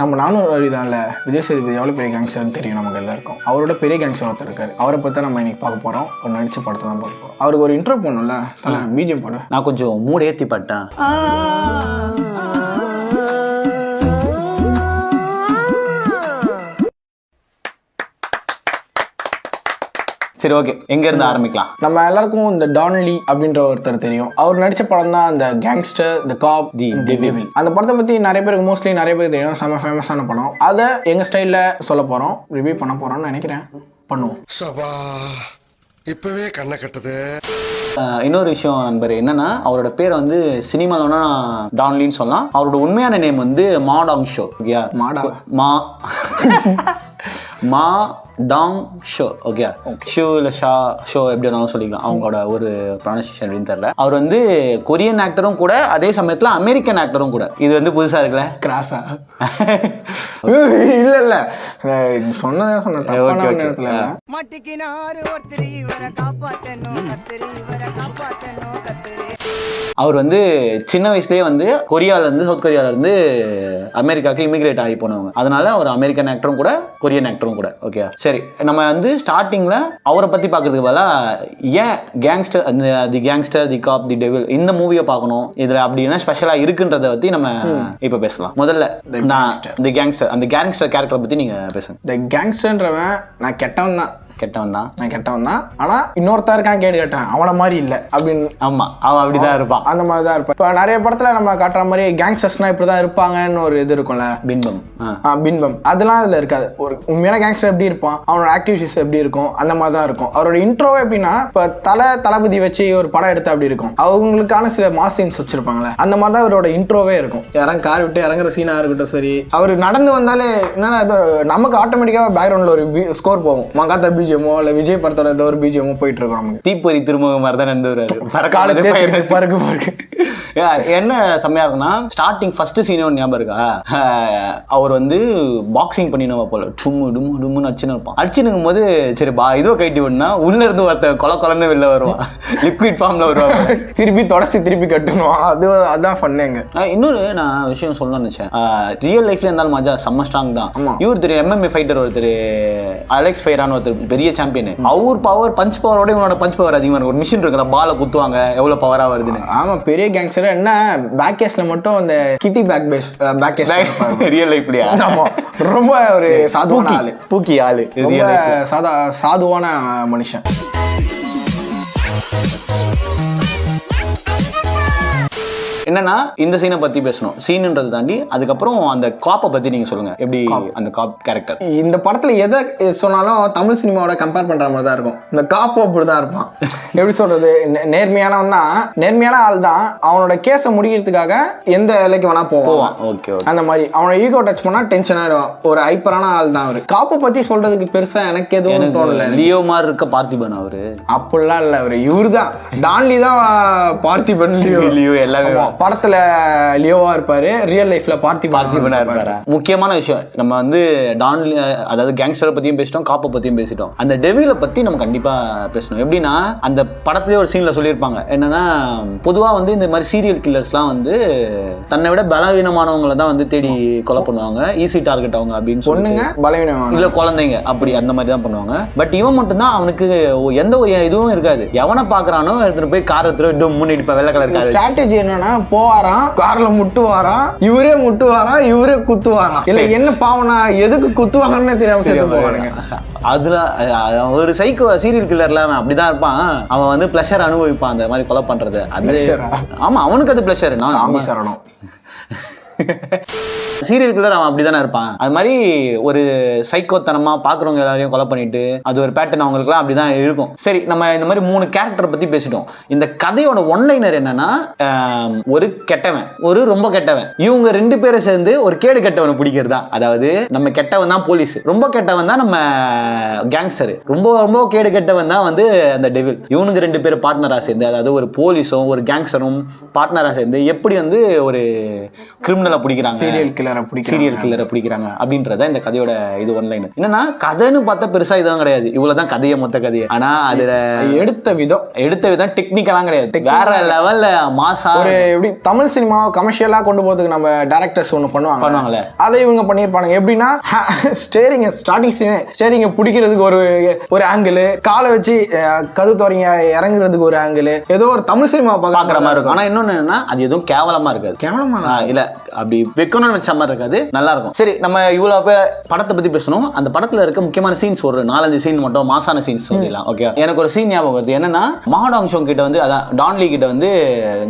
நம்ம நானூறு வழிதான்ல விஜய் சேதுபதி எவ்வளோ பெரிய கேங்ஸ்டர்னு தெரியும் நமக்கு எல்லாருக்கும். அவரோட பெரிய கேங்ஸ்டர் ஒருத்தர் இருக்காரு. அவரை பற்றி நம்ம இன்னைக்கு பார்க்க போகிறோம் ஒரு நடிச்ச படத்தை தான் பார்க்க போகிறோம் அவருக்கு ஒரு இன்ட்ரோ பண்ணணும்ல தலை பிஜிஎம் போடு. நான் கொஞ்சம் மூடு ஏற்றி பட்டேன் சரி ஓகே எங்க இருந்து ஆரம்பிக்கலாம்? நம்ம எல்லாருக்கும் இந்த டான்லி அப்படின்ற ஒருத்தர் தெரியும். அவர் நடிச்ச படம் தான் அந்த gangster the cop the devil அந்த படத்தை பற்றி நிறைய பேருக்கு மோஸ்ட்லி நிறைய பேருக்கு தெரியும். செம்ம ஃபேமஸான படம். அதை எங்கள் ஸ்டைலில் சொல்ல போகிறோம் ரிவ்யூ பண்ண போகிறோம்னு நினைக்கிறேன். பண்ணுவோம். சபா இப்பவே கண்ணை கட்டுது. இன்னொரு விஷயம் நண்பர் என்னன்னா அவரோட பேர் வந்து சினிமாலனா டான்லின்னு சொல்லலாம். அவரோட உண்மையான நேம் வந்து மாடாங் ஷோ ஓகே மாடா. மா மா டாங் ஷோ ஓகே ஷோ இல்லை ஷா ஷோ எப்படி வேணாலும் சொல்லிக்கலாம். அவங்களோட ஒரு ப்ரொனன்சியேஷன் அப்படின்னு தெரியல. அவர் வந்து கொரியன் ஆக்டரும் கூட அதே சமயத்தில் அமெரிக்கன் ஆக்டரும் கூட. இது வந்து புதுசாக இருக்குல்ல? கிராஸா இல்ல இல்ல. சொன்னதே சொன்ன. நேரத்துல மட்டிக்கினாரு ஒருத்தர் இவரை இவரை அவர் வந்து சின்ன வயசுலேயே வந்து கொரியால இருந்து சவுத் கொரியால இருந்து அமெரிக்காவுக்கு இமிகிரேட் ஆகி போனவங்க. அதனால அவர் அமெரிக்கன் ஆக்டரும் கூட கொரியன் ஆக்டரும் கூட. ஓகே சரி நம்ம வந்து ஸ்டார்டிங்ல அவரை பத்தி பார்க்கறதுக்கு பதிலாக ஏன் கேங்ஸ்டர் அந்த the gangster the cop the devil இந்த மூவியை பார்க்கணும் இதுல அப்படி என்ன ஸ்பெஷலா இருக்குன்றத பத்தி நம்ம இப்ப பேசலாம். முதல்ல நான் தி கேங்ஸ்டர் அந்த கேங்ஸ்டர் கேரக்டரை பத்தி நீங்க பேசுங்க. இந்த கேங்ஸ்டர்ன்றவன் நான் கெட்டவன் தான் கெட்டவன் தான். நான் கெட்டவன் தான். ஆனா இன்னொருத்தன் இருக்கான் கேடு கேட்டேன். அவன மாதிரி இல்ல. அப்படின்னு. ஆமா அவன் அப்படிதான் இருப்பான். அந்த மாதிரி தான் இருப்பான். இப்போ நிறைய படத்துல நம்ம காட்டுற மாதிரி கேங்ஸ்டர்ஸ்னா இப்படி தான் இருப்பாங்கன்னு ஒரு இது இருக்கும்ல. பின்பம். ஆ. பின்பம். அதெல்லாம் அதுல இருக்காது. ஒரு உண்மையான கேங்ஸ்டர் எப்படி இருப்பான்? அவனோட ஆக்டிவிட்டிஸ் எப்படி இருக்கும்? அந்த மாதிரி தான் இருக்கும். அவரோட இன்ட்ரோவே எப்படின்னா இப்போ தலை தளபதி வச்சு ஒரு படம் எடுத்து அப்படி இருக்கும்? அவங்களுக்கான சில மாஸ் சீன்ஸ் வச்சிருப்பாங்களே அந்த மாதிரி தான் அவரோட இன்ட்ரோவே இருக்கும். இறங்க கார் விட்டு இறங்குற சீனா இருக்கட்டும் சரி. அவர் நடந்து வந்தாலே என்னன்னா நமக்கு ஆட்டோமேட்டிக்காக பேக்ரவுண்டில் ஒரு ஸ்கோர் போகும். மங்காத்தா பிஜிஎமோ இல்லை விஜய் படத்தோட ஏதோ ஒரு பிஜிஎமோ போயிட்டு இருக்கும் நமக்கு. தீப்பொறி திருமுகம் மாதிரி தான் நடந்து வர்றாரு. காலை பறக்கால தேய்ச்சி பறக்கு. பறக்கு என்ன செம்மையா இருக்குன்னா ஸ்டார்டிங் ஃபர்ஸ்ட் சீனே ஒன்று ஞாபகம் இருக்கா? அவர் வந்து பாக்ஸிங் பண்ணினவ போல. டும்மு டும்மு டும்முன்னு அடிச்சுன்னு இருப்பான். அடிச்சுனுக்கும் போது சரி பா இதோ கைட்டி விடனா உள்ள இருந்து ஒருத்த கொல கொலன்னு வெளில வருவான். லிக்விட் ஃபார்ம்ல வருவாங்க திருப்பி தொடச்சி திருப்பி கட்டணும் அது அதான் பண்ணேங்க இன்னொரு நான் விஷயம் சொல்லணும்னு நினைச்சேன். ரியல் லைஃப்ல இருந்தாலும் மஜா செம்ம ஸ்ட்ராங் தான். இவர் தெரியும் எம்எம்ஏ ஃபைட்டர் ஒருத்தர் அலெக்ஸ் ஃபைரான் ஒருத்தர் பெரிய சாம்பியன் அவர் பவர் பஞ்ச் பவரோட இவனோட பஞ்ச் பவர் அதிகமா இருக்கும். ஒரு மிஷின் இருக்குல்ல பாலை குத்துவாங்க எவ்வளவு பவரா வருதுன்னு. ஆமா பெரிய கேங்ஸ்டர் என்ன பேக் கேஸ்ல மட்டும் அந்த kitty bag face bag case real லைஃப்லயா ஆமா ரொம்ப ஒரு சாதுவான ஆளு. பூக்கி ஆளு. சாதா சாதுவான மனுஷன். என்னன்னா இந்த சீனை பத்தி பேசணும். சீனுன்றதை தாண்டி அதுக்கப்புறம் அந்த காப்பை பத்தி நீங்க சொல்லுங்க. எப்படி அந்த காப் கேரக்டர் இந்த படத்துல எதை சொன்னாலும் தமிழ் சினிமாவோட கம்பேர் பண்ற மாதிரி தான் இருக்கும். இந்த காப்பு அப்படிதான் இருப்பான். எப்படி சொல்றது? நேர்மையானவன் தான். நேர்மையான ஆள் தான். அவனோட கேஸை முடிக்கிறதுக்காக எந்த வேலைக்கு வேணா போவான். போவான். ஓகே ஓகே அந்த மாதிரி. அவனை ஈகோ டச் பண்ணா டென்ஷன் ஆயிடுவான் ஒரு ஹைப்பரான ஆள் தான் அவரு. காப்பை பத்தி சொல்றதுக்கு பெருசா எனக்கு எதுவும் தோணல. லியோ மாதிரி இருக்க பார்த்திபன் அவரு. அப்படிலாம் இல்ல அவரு. இவரு தான் டான்லி தான் பார்த்திபன் லியோ. லியோ எல்லாமே படத்துல லியோவா இருப்பாரு. ரியல் லைஃப்ல பார்த்திபன் பார்த்திபனா இருப்பாரு? முக்கியமான விஷயம் நம்ம வந்து டான் அதாவது கேங்ஸ்டரை பத்தியும் பேசிட்டோம் காப்பை பத்தியும் பேசிட்டோம். அந்த டெவில பத்தி நம்ம கண்டிப்பா பேசணும். எப்படின்னா அந்த படத்துலயே ஒரு சீன்ல சொல்லியிருப்பாங்க. என்னன்னா பொதுவா வந்து இந்த மாதிரி சீரியல் கில்லர்ஸ்லாம் வந்து தன்னை விட பலவீனமானவங்களை தான் வந்து தேடி கொலை பண்ணுவாங்க. ஈஸி டார்கெட் அவங்க அப்படின்னு சொல்லுங்க பலவீனமான இல்ல குழந்தைங்க அப்படி அந்த மாதிரி தான் பண்ணுவாங்க. பட் இவன் மட்டும்தான் அவனுக்கு எந்த ஒரு இதுவும் இருக்காது. எவனை பாக்குறானோ எடுத்துட்டு போய் காரை எடுத்துட்டு முன்னாடி இப்ப வெள்ளை கலர் ஸ்ட்ராட்டஜி என்னன்னா போவாராம் கார்ல முட்டுவாராம் இவரே முட்டுவாராம் இவரே குத்துவாராம். இல்ல என்ன பாவனா எதுக்கு குத்துவாங்கன்னு தெரியாம செத்து போவானுங்க. அதுல ஒரு சைக்கோ சீரியல் கில்லர்ல அவன் அப்படிதான் இருப்பான். அவன் வந்து பிளஷர் அனுபவிப்பான் அந்த மாதிரி கொலை பண்றது. அது? ஆமா அவனுக்கு அது பிளஷர் சாமி சரணம். சீரியல் கில்லர் அவன் அப்படிதானே இருப்பான். அது மாதிரி ஒரு சைக்கோத்தனமா பாக்குறவங்க எல்லாரையும் கொலை பண்ணிட்டு அது ஒரு பேட்டர்ன் அவங்களுக்குலாம் அப்படிதான் இருக்கும். சரி நம்ம இந்த மாதிரி மூணு கேரக்டர் பத்தி பேசிட்டோம். இந்த கதையோட ஒன்லைனர் என்னன்னா ஒரு கெட்டவன் ஒரு ரொம்ப கெட்டவன். இவங்க ரெண்டு பேரை சேர்ந்து ஒரு கேடு கெட்டவனை பிடிக்கிறது? தான் அதாவது நம்ம கெட்டவன் தான் போலீஸ் ரொம்ப கெட்டவன் தான் நம்ம கேங்ஸ்டர் ரொம்ப ரொம்ப கேடு கெட்டவன் தான் வந்து அந்த டெவில் இவனுக்கு ரெண்டு பேரும் பார்ட்னரா சேர்ந்து அதாவது ஒரு போலீஸும் ஒரு கேங்ஸ்டரும் பார்ட்னரா சேர்ந்து எப்படி வந்து ஒரு கிரிமினல் கிரிமினலை பிடிக்கிறாங்க. சீரியல் கில்லரை பிடிக்கும் சீரியல் கில்லரை பிடிக்கிறாங்க அப்படின்றத இந்த கதையோட இது ஒன்லைன் என்னன்னா கதைன்னு பார்த்தா பெருசா இதுவும் கிடையாது. இவ்வளவுதான் கதையை மொத்த கதையை. ஆனா அதுல எடுத்த விதம். எடுத்த விதம் டெக்னிக்கலாம் கிடையாது. வேற லெவல்ல மாசா ஒரு எப்படி தமிழ் சினிமா கமர்ஷியலா கொண்டு போறதுக்கு நம்ம டேரக்டர்ஸ் ஒன்று பண்ணுவாங்க பண்ணுவாங்கல்ல. அதை இவங்க பண்ணியிருப்பாங்க எப்படின்னா ஸ்டேரிங் ஸ்டார்டிங் சீனு ஸ்டேரிங்கை பிடிக்கிறதுக்கு ஒரு ஒரு ஆங்கிள் காலை வச்சு கது துறைங்க இறங்குறதுக்கு ஒரு ஆங்கிள் ஏதோ ஒரு தமிழ் சினிமா பாக்குற மாதிரி இருக்கும். ஆனா இன்னொன்னு என்னன்னா அது எதுவும் கேவலமா இருக்காது. கேவலமா இல்ல அப்படி வைக்கணும்னு வச்ச மாதிரி இருக்காது. நல்லா இருக்கும் சரி நம்ம இவ்வளவு பே- படத்தை பத்தி பேசணும். அந்த படத்துல இருக்க முக்கியமான சீன்ஸ் ஒரு நாலஞ்சு சீன் மட்டும் மாசான சீன்ஸ் சொல்லிடலாம். ஓகே எனக்கு ஒரு சீன் ஞாபகம் வருது. என்னன்னா மாடாங் ஷோ கிட்ட வந்து அதான் டான்லி கிட்ட வந்து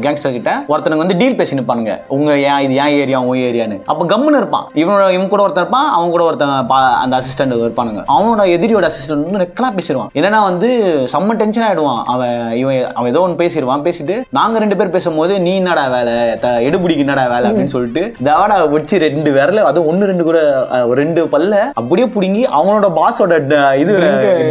கேங்ஸ்டர் கிட்ட ஒருத்தனுக்கு வந்து டீல் பேசி நிப்பானுங்க உங்க ஏன் இது ஏன் ஏரியா உன் ஏரியான்னு அப்ப கம்முன்னு இருப்பான். இவனோட இவன் கூட ஒருத்தன் இருப்பான் அவன் கூட ஒருத்தன் அந்த அசிஸ்டன்ட் இருப்பானுங்க. அவனோட எதிரியோட அசிஸ்டன்ட் வந்து நெக்கலா பேசிடுவான். என்னன்னா வந்து செம்ம டென்ஷன் ஆயிடுவான். அவன் இவன் அவன் ஏதோ ஒன்று பேசிடுவான். பேசிட்டு நாங்க ரெண்டு பேர் பேசும்போது நீ என்னடா வேலை? எடுபிடிக்கு என்னடா வேலை? அப்படின்னு சொல்லிட்டு தவடா வச்சு ரெண்டு விரல அது ஒன்னு ரெண்டு கூட ரெண்டு பல்ல அப்படியே புடுங்கி அவனோட பாஸோட இது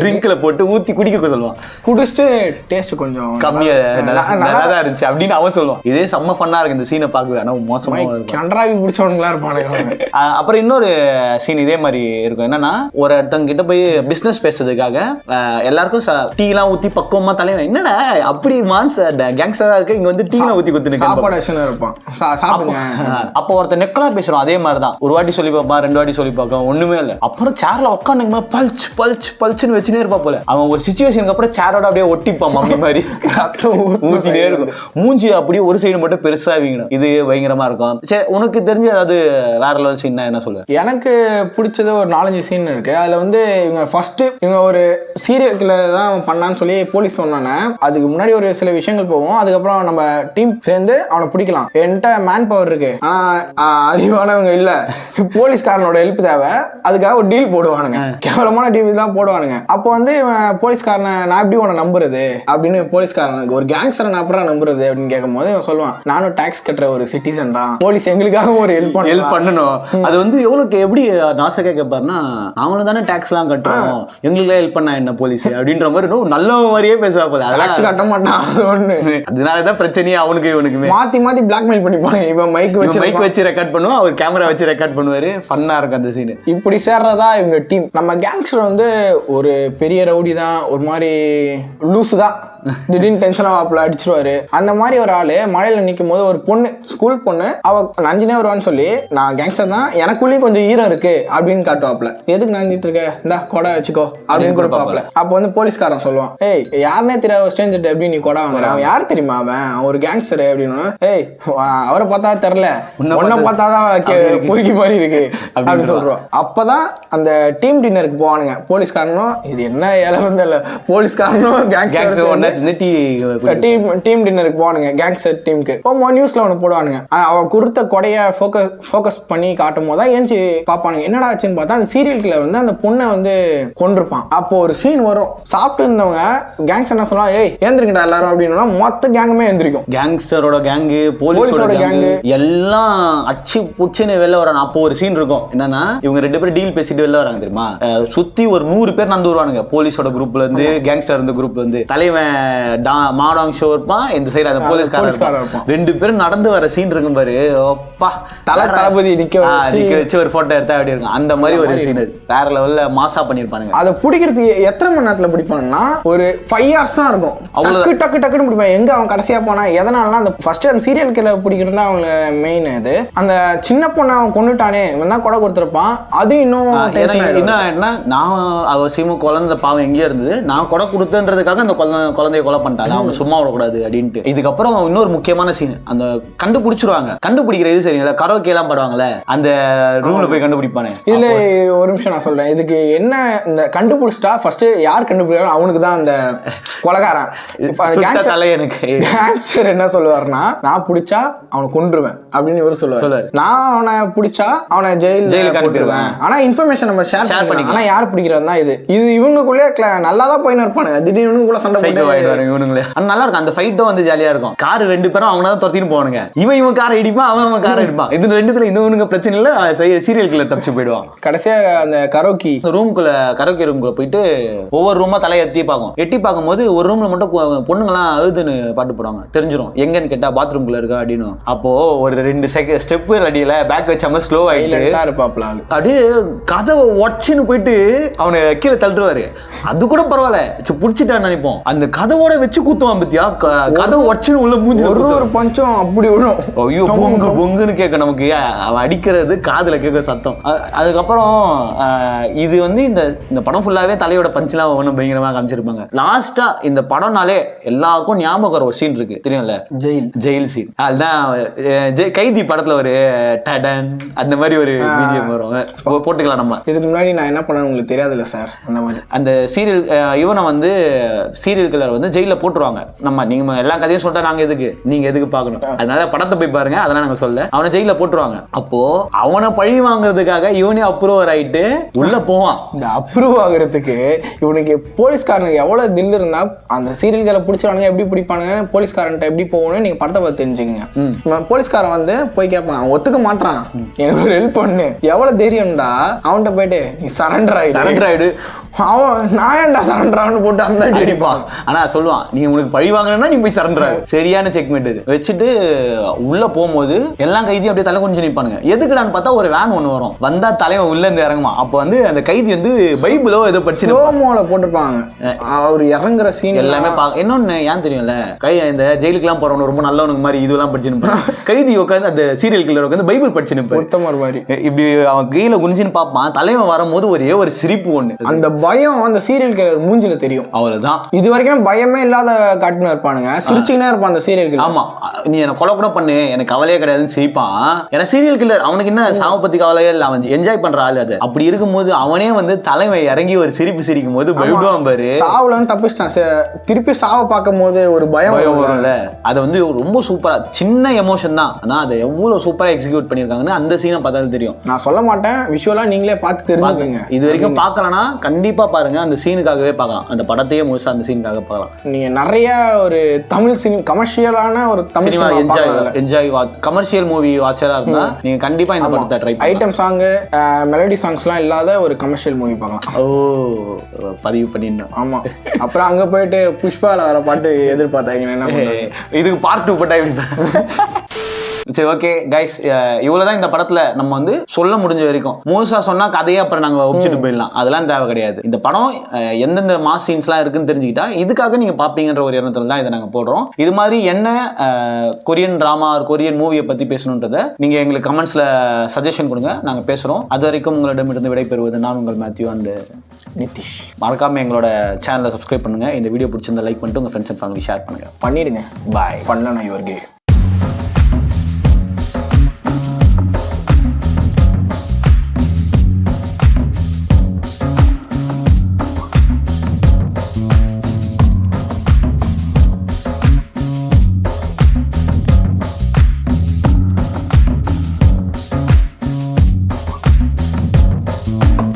ட்ரிங்க்ல போட்டு ஊத்தி குடிக்க சொல்லுவான். குடிச்சிட்டு டேஸ்ட் கொஞ்சம் கம்மியா நல்லா தான் இருந்துச்சு அப்படின்னு அவன் சொல்லுவான். இதே செம்ம ஃபன்னா இருக்கு இந்த சீனை பார்க்கவே. ஆனா மோசமா கன்றாவி பிடிச்சவனுங்களா இருப்பானுங்க அப்புறம் இன்னொரு சீன் இதே மாதிரி இருக்கும். என்னன்னா ஒரு ஒருத்தங்க கிட்ட போய் பிசினஸ் பேசுறதுக்காக எல்லாருக்கும் டீலாம் ஊத்தி பக்குவமா தலைவன் என்னடா அப்படி மான்ஸ் கேங்ஸ்டரா இருக்கு இங்க வந்து டீலாம் ஊத்தி குத்துனுக்கு சாப்பாடு இருப்பான். சாப்பிடுங்க. அப்போ ஒருத்தன் நெக்கலா பேசுறோம் அதே மாதிரி தான் ஒரு வாட்டி சொல்லி பார்ப்பான் ரெண்டு வாட்டி சொல்லி பார்ப்பான் ஒண்ணுமே இல்ல. அப்புறம் சேர்ல உட்காந்துங்க பல்ச் பல்ச் பல்ச்னு வச்சுனே இருப்பா போல. அவன் ஒரு சுச்சுவேஷனுக்கு அப்புறம் சேரோட அப்படியே ஒட்டிப்பான் மம்மி மாதிரி. மூஞ்சிலே இருக்கும். மூஞ்சி அப்படியே ஒரு சைடு மட்டும் பெருசா வீங்கணும். இது பயங்கரமா இருக்கும். சரி உனக்கு தெரிஞ்ச ஏதாவது வேற லெவல் சீன் என்ன சொல்லு? எனக்கு பிடிச்சது ஒரு நாலஞ்சு சீன் இருக்கு. அதுல வந்து இவங்க ஃபர்ஸ்ட் இவங்க ஒரு சீரியல் கில்லர் தான் பண்ணான்னு சொல்லி போலீஸ் சொன்னானே. அதுக்கு முன்னாடி ஒரு சில விஷயங்கள் போகும். அதுக்கப்புறம் நம்ம டீம் சேர்ந்து அவனை பிடிக்கலாம். என்கிட்ட மேன் பவர் இருக்கு. ஆனா அறிவானவங்க இல்ல. போலீஸ்காரனோட ஹெல்ப் தேவை. அதுக்காக ஒரு டீல் போடுவானுங்க. கேவலமான டீல் தான் போடுவானுங்க. அப்போ வந்து இவன் போலீஸ்காரனை நான் எப்படி உன்னை நம்புறது? அப்படின்னு போலீஸ்காரன் ஒரு கேங்ஸ்டரை நான் அப்புறம் நம்புறது? அப்படின்னு கேட்கும்போது சொல்லுவான் நானும் டாக்ஸ் கட்டுற ஒரு சிட்டிசன் தான். போலீஸ் எங்களுக்காக ஒரு ஹெல்ப் ஹெல்ப் பண்ணணும். அது வந்து எவ்வளவுக்கு எப்படி நாசக்கா கேட்பாருன்னா நாங்களும் தானே டாக்ஸ் எல்லாம் கட்டுறோம். எங்களுக்கு ஹெல்ப் பண்ணா என்ன போலீஸ்? அப்படின்ற மாதிரி நல்ல மாதிரியே பேசுவா போல. டாக்ஸ் கட்ட மாட்டான் அது ஒண்ணு. அதனாலதான் பிரச்சனையே அவனுக்கு இவனுக்குமே. மாத்தி மாத்தி பிளாக்மெயில் பண்ணிப்பாங்க இவன் மைக் வச்சு மைக் வச்சு ரெக்கார்ட் பண்ணுவோம் அவர் கேமரா வச்சு ரெக்கார்ட் பண்ணுவாரு. ஃபன்னா இருக்கும் அந்த சீன் இப்படி சேர்றதா இவங்க டீம் நம்ம கேங்ஸ்டர் வந்து ஒரு பெரிய ரவுடி தான் ஒரு மாதிரி லூசு தான். திடீர்னு டென்ஷன் ஆவாப்புல அடிச்சிருவாரு. அந்த மாதிரி ஒரு ஆளு மழையில நிற்கும் போது ஒரு பொண்ணு ஸ்கூல் பொண்ணு அவ நஞ்சினே வருவான்னு சொல்லி நான் கேங்ஸ்டர் தான் எனக்குள்ளேயும் கொஞ்சம் ஈரம் இருக்கு அப்படின்னு காட்டுவாப்புல. எதுக்கு நஞ்சிட்டு இருக்க? இந்தா கொடை வச்சுக்கோ அப்படின்னு கொடுப்பாப்புல. அப்போ வந்து போலீஸ்காரன் சொல்லுவான் ஏய் யாருனே தெரியாத ஸ்டேஞ்சர் எப்படி நீ கொடை வாங்குற? அவன் யார் தெரியுமா அவன்? அவன் ஒரு கேங்ஸ்டர் அப்படின்னு. ஏய் அவரை பார்த்தா தெரில. உன்னை பார்த்தா- தான். பொறுக்கி மாதிரி இருக்கு அப்படி அப்படின்னு சொல்றோம். அப்பதான் அந்த டீம் டின்னருக்கு போவானுங்க. போலீஸ்காரனும் இது என்ன ஏழை வந்து இல்ல போலீஸ்காரனும் கேங்ஸ் கேங்ஸ்டர் டீம் டீம் டின்னருக்கு போவானுங்க. கேங்ஸ்டர் டீமுக்கு போகும்போது நியூஸ்ல ஒன்று போடுவானுங்க. அவன் கொடுத்த கொடைய ஃபோக்கஸ் ஃபோக்கஸ் பண்ணி காட்டும் போது தான் ஏஞ்சி பார்ப்பானுங்க. என்னடா ஆச்சுன்னு பார்த்தா அந்த சீரியல் கிளர் வந்து அந்த பொண்ணை வந்து கொண்டிருப்பான் அப்போ ஒரு சீன் வரும். சாப்பிட்டு இருந்தவங்க கேங்ஸ் என்ன சொல்லுவாங்க ஏய் ஏந்திரிங்கடா எல்லாரும் அப்படின்னா மொத்த கேங்குமே எந்திரிக்கும். கேங்ஸ்டரோட கேங்கு போலீஸோட கேங்கு. எல்லாம் அச்சு புச்சுன்னு வெளில வராங்க அப்போ ஒரு சீன் இருக்கும். என்னன்னா இவங்க ரெண்டு பேரும் டீல் பேசிட்டு வெளில வராங்க தெரியுமா? சுத்தி ஒரு நூறு பேர் நடந்து வருவானுங்க. போலீஸோட குரூப்ல இருந்து கேங்ஸ்டர் இருந்த குரூப்ல இருந்து. தலைவன் டா- மாடாங் ஷோ இருப்பான் இந்த சைடு அந்த போலீஸ்காரன் இருப்பான். ரெண்டு பேரும் நடந்து வர சீன் இருக்கும் பாரு. அப்பா. தல தளபதி நிக்க வச்சு- நிக்க வச்சு ஒரு போட்டோ எடுத்தா அப்படி இருக்கும்? அந்த மாதிரி ஒரு சீன் வேற லெவல்ல மாசா பண்ணிருப்பானுங்க அதை பிடிக்கிறதுக்கு எத்தனை மணி நேரத்துல பிடிப்பாங்கன்னா ஒரு ஃபைவ் ஹவர்ஸ் தான் இருக்கும். அவ்வளவு- டக்கு டக்கு டக்குன்னு பிடிப்பான். எங்க அவன் கடைசியா போனா எதனாலனா அந்த ஃபர்ஸ்ட் அந்த சீரியல் கில்லர் பிடிக்கிறது அவங்க மெயின் இது அந்த சின்ன பொண்ணை அவன் கொண்டுட்டானே இவன் தான் கொடை கொடுத்துருப்பான். அது இன்னும். என்ன ஆயிடுனா நான் அவசியமா குழந்தை பாவம் எங்கேயோ இருந்தது. நான் கொடை கொடுத்தன்றதுக்காக அந்த குழந்தை குழந்தைய கொலை பண்ணிட்டாங்க அவங்க சும்மா விடக்கூடாது அப்படின்ட்டு. இதுக்கப்புறம் இன்னொரு முக்கியமான சீன் அந்த கண்டுபிடிச்சிருவாங்க. கண்டுபிடிக்கிற இது சரிங்களா கரோக்கே எல்லாம் பாடுவாங்கல்ல அந்த ரூம்ல போய் கண்டுபிடிப்பானே. இதுல ஒரு நிமிஷம் நான் சொல்றேன். இதுக்கு என்ன இந்த கண்டுபிடிச்சிட்டா ஃபர்ஸ்ட் யார் கண்டுபிடிக்கிறாரோ அவனுக்கு தான் அந்த கொலகாரன். இப்ப எனக்கு. என்ன சொல்லுவாருன்னா நான் பிடிச்சா அவனை கொன்றுவேன் அப்படின்னு இவர் சொல்லுவார். நான் அவனை பிடிச்சா அவனை ஜெயில் ஜெயிலுக்கு அனுப்பிடுவேன். ஆனா இன்ஃபர்மேஷன் நம்ம ஷேர் பண்ணிக்கலாம். பண்ணிக்கலாம். ஆனா யார் பிடிக்கிறது தான் இது? இது இவனுக்குள்ளே நல்லா தான் போயின்னு இருப்பானுங்க. திடீர்னு இவனுக்குள்ள சண்டை போட்டு ஆயிடுவாங்க இவனுங்களே. நல்லா இருக்கும். அந்த ஃபைட்டும் வந்து ஜாலியா இருக்கும். கார் ரெண்டு பேரும் அவங்க தான் துரத்தின்னு போவானுங்க. இவன் இவன் காரை இடிப்பான் அவன் அவன் காரை இடிப்பான் இது ரெண்டுத்துல இவனுங்க பிரச்சனை இல்ல. சீரியல் கில்லர் தப்பிச்சு போயிடுவான். கடைசியா அந்த கரோக்கி ரூம்குள்ள கரோக்கே ரூம்குள்ள போயிட்டு ஒவ்வொரு ரூமா தலையை எட்டி பார்க்கும். எட்டி பார்க்கும்போது ஒரு ரூம்ல மட்டும் பொண்ணுங்கலாம் அழுதுன்னு பாட்டு போடுவாங்க. தெரிஞ்சிரும். எங்கன்னு கேட்டா பாத்ரூம்குள்ள இருக்கா அப்படின்னு. அப்போ ஒரு ரெண்டு இப்படி ஸ்டெப்பு அடியில பேக் வச்சாம ஸ்லோ சைலண்டா இருப்பாப்ல அப்படியே கதவை உடச்சின்னு போயிட்டு அவனை கீழே தள்ளுவாரு அது கூட பரவாயில்ல. புடிச்சிட்டான்னு நினைப்போம். அந்த கதவோட வச்சு குத்துவான் பத்தியா? கதவை உடச்சின்னு உள்ள மூஞ்சி ஒரு ஒரு பஞ்சம் அப்படி விழும் ஐயோ பொங்கு பொங்குன்னு கேட்க நமக்கு அவன் அடிக்கிறது காதுல கேட்க சத்தம். அதுக்கப்புறம் இது வந்து இந்த இந்த படம் ஃபுல்லாவே தலையோட பஞ்செலாம் ஒன்றும் பயங்கரமாக காமிச்சிருப்பாங்க. லாஸ்டா இந்த படம்னாலே எல்லாருக்கும் ஞாபகம் ஒரு சீன் இருக்கு. தெரியும்ல? ஜெயில். ஜெயில் சீன் அதுதான் அஹ், கைதி படத்துல ஒரு டடன் அந்த மாதிரி ஒரு பிஜிஎம் வரும். போட்டுக்கலாம் நம்ம. இதுக்கு முன்னாடி நான் என்ன பண்ணேன்னு உங்களுக்கு தெரியாதுல்ல சார்? அந்த மாதிரி. அந்த சீரியல் இவனை வந்து சீரியல் கில்லர் வந்து ஜெயில போட்டுருவாங்க. நம்ம நீங்க எல்லா கதையும் சொல்லிட்டா நாங்க எதுக்கு? நீங்க எதுக்கு பார்க்கணும்? அதனால படத்தை போய் பாருங்க அதெல்லாம் நாங்க சொல்ல. அவனை ஜெயில போட்டுருவாங்க. அப்போ அவனை பழி வாங்குறதுக்காக இவனே அப்ரூவர் ஆயிட்டு உள்ள போவான். இந்த அப்ரூவ் ஆகுறதுக்கு இவனுக்கு போலீஸ்காரனுக்கு எவ்வளவு தில் இருந்தா அந்த சீரியல்களை பிடிச்சிருவானுங்க எப்படி பிடிப்பானுங்க போலீஸ்காரன்ட்ட எப்படி போகணும்னு நீங்க படத்தை பார்த்து தெரிஞ்சுக்கங்க. போலீஸ்காரன் வந்து போய் கேட்பான் ஒத்துக்க மாட்டான் எனக்கு ஒரு ஹெல்ப் பண்ணு. எவ்வளவு தைரியம்டா அவன்கிட்ட போயிட்டு நீ சரண்டர் ஆயிடு. சரண்டர் ஆயிடு. அவன் நான் ஏன்டா சரண்டர் ஆகணும்னு போட்டு அந்த அடி அடிப்பான் அடிப்பான்? ஆனா சொல்லுவான் நீ உனக்கு பழி வாங்கணும்னா நீ போய் சரண்டர். சரியான செக்மெண்ட் இது. வச்சுட்டு உள்ள போகும்போது எல்லா கைதியும் அப்படியே தலை கொஞ்சம் நிப்பானுங்க. எதுக்குடான்னு பார்த்தா ஒரு வேன் ஒண்ணு வரும். வந்தா தலைவன் உள்ள இருந்து இறங்குமா. அப்போ வந்து அந்த கைதி வந்து பைபிளோ ஏதோ படிச்சு ஸ்லோமோல போட்டிருப்பாங்க அவர் இறங்குற சீன் எல்லாமே பா இன்னொன்னு ஏன் தெரியும்ல? கை இந்த ஜெயிலுக்குலாம் போறவங்க ரொம்ப நல்லவனுக்கு மாதிரி இதெல்லாம் படிச்சு நிப்பான். கைதி உட்காந்து அந்த சீரியல் கில்லர் உட்காந்து பைபிள் படிச்சு. உத்தமர் மாதிரி. இப்படி அவன் கீழே குனிஞ்சுன்னு பார்ப்பான் தலைவன் வரும்போது ஒரே ஒரு சிரிப்பு ஒண்ணு. அந்த பயம் அந்த சீரியல் கில்லர் மூஞ்சில தெரியும். அவ்வளவுதான். இது வரைக்கும் பயமே இல்லாத காட்டுன்னு இருப்பானுங்க. சிரிச்சுக்கினே இருப்பான் அந்த சீரியல் கில்லர் ஆமா. நீ என்ன கொலை கூட பண்ணு. எனக்கு கவலையே கிடையாதுன்னு சிரிப்பான். ஏன்னா சீரியல் கில்லர் அவனுக்கு என்ன சாவை பத்தி கவலையே இல்லை. அவன் என்ஜாய் பண்ற ஆளு அது. அப்படி இருக்கும்போது அவனே வந்து தலைமை இறங்கி ஒரு சிரிப்பு சிரிக்கும் போது பயப்படுவான் பாரு. சாவுல இருந்து தப்பிச்சிட்டான். திருப்பி சாவை பார்க்கும் போது ஒரு பயம். வரும்ல. அது வந்து ரொம்ப சூப்பரா சின்ன எமோஷன் தான். ஆனா அதை எவ்வளவு சூப்பரா எக்ஸிக்யூட் பண்ணிருக்காங்கன்னு அந்த சீனை பார்த்தாலும் தெரியும். நான் சொல்ல மாட்டேன். விஷுவலா நீங்களே பார்த்து தெரிஞ்சுக்கோங்க. இது வரைக்கும் பார்க்கலனா கண்டிப்பா பாருங்க அந்த சீனுக்காகவே பார்க்கலாம். அந்த படத்தையே முழுசா அந்த சீனுக்காக பார்க்கலாம். நீங்க நிறைய ஒரு தமிழ் சினிமா கமர்ஷியலான ஒரு Tamil cinema enjoy enjoy commercial movie வாட்சரா இருந்தா நீங்க கண்டிப்பா இந்த படத்தை ட்ரை ஐட்டம் சாங்கு மெலடி சாங்ஸ்லாம் இல்லாத ஒரு கமர்ஷியல் மூவி பார்க்கலாம். ஓ பதிவு பண்ணிருந்தோம் ஆமா. அப்புறம் அங்க போயிட்டு புஷ்பால வர பாட்டு எதிர்பார்த்தாங்க என்ன? இதுக்கு பார்ட் டூ போட்டா எப்படி சரி ஓகே கைஸ் இவ்வளவுதான் இந்த படத்துல நம்ம வந்து சொல்ல முடிஞ்ச வரைக்கும். முழுசா சொன்னா கதையை அப்புறம் நாங்க ஒப்பிச்சுட்டு போயிடலாம். அதெல்லாம் தேவை கிடையாது. இந்த படம் எந்தெந்த மாஸ் சீன்ஸ்லாம் இருக்குன்னு தெரிஞ்சுக்கிட்டா இதுக்காக நீங்க பாப்பீங்கன்ற ஒரு எண்ணத்துல தான் இதை நாங்க போடுறோம். இது மாதிரி என்ன கொரியன் டிராமா கொரியன் மூவியை பத்தி பேசணுன்றத நீங்க எங்களுக்கு கமெண்ட்ஸ்ல சஜஷன் கொடுங்க. நாங்க பேசுறோம். அது வரைக்கும் உங்களிடமிருந்து விடைபெறுவது நான் உங்கள் மேத்யூ அண்ட் நிதிஷ். மறக்காம எங்களோட சேனலை சப்ஸ்கிரைப் பண்ணுங்க. இந்த வீடியோ பிடிச்சிருந்தா லைக் பண்ணிட்டு உங்க ஃப்ரெண்ட்ஸ் அண்ட் ஃபேமிலி ஷேர் பண்ணுங்க. பண்ணிடுங்க. பாய் பண்ணலன்னா இவர் கே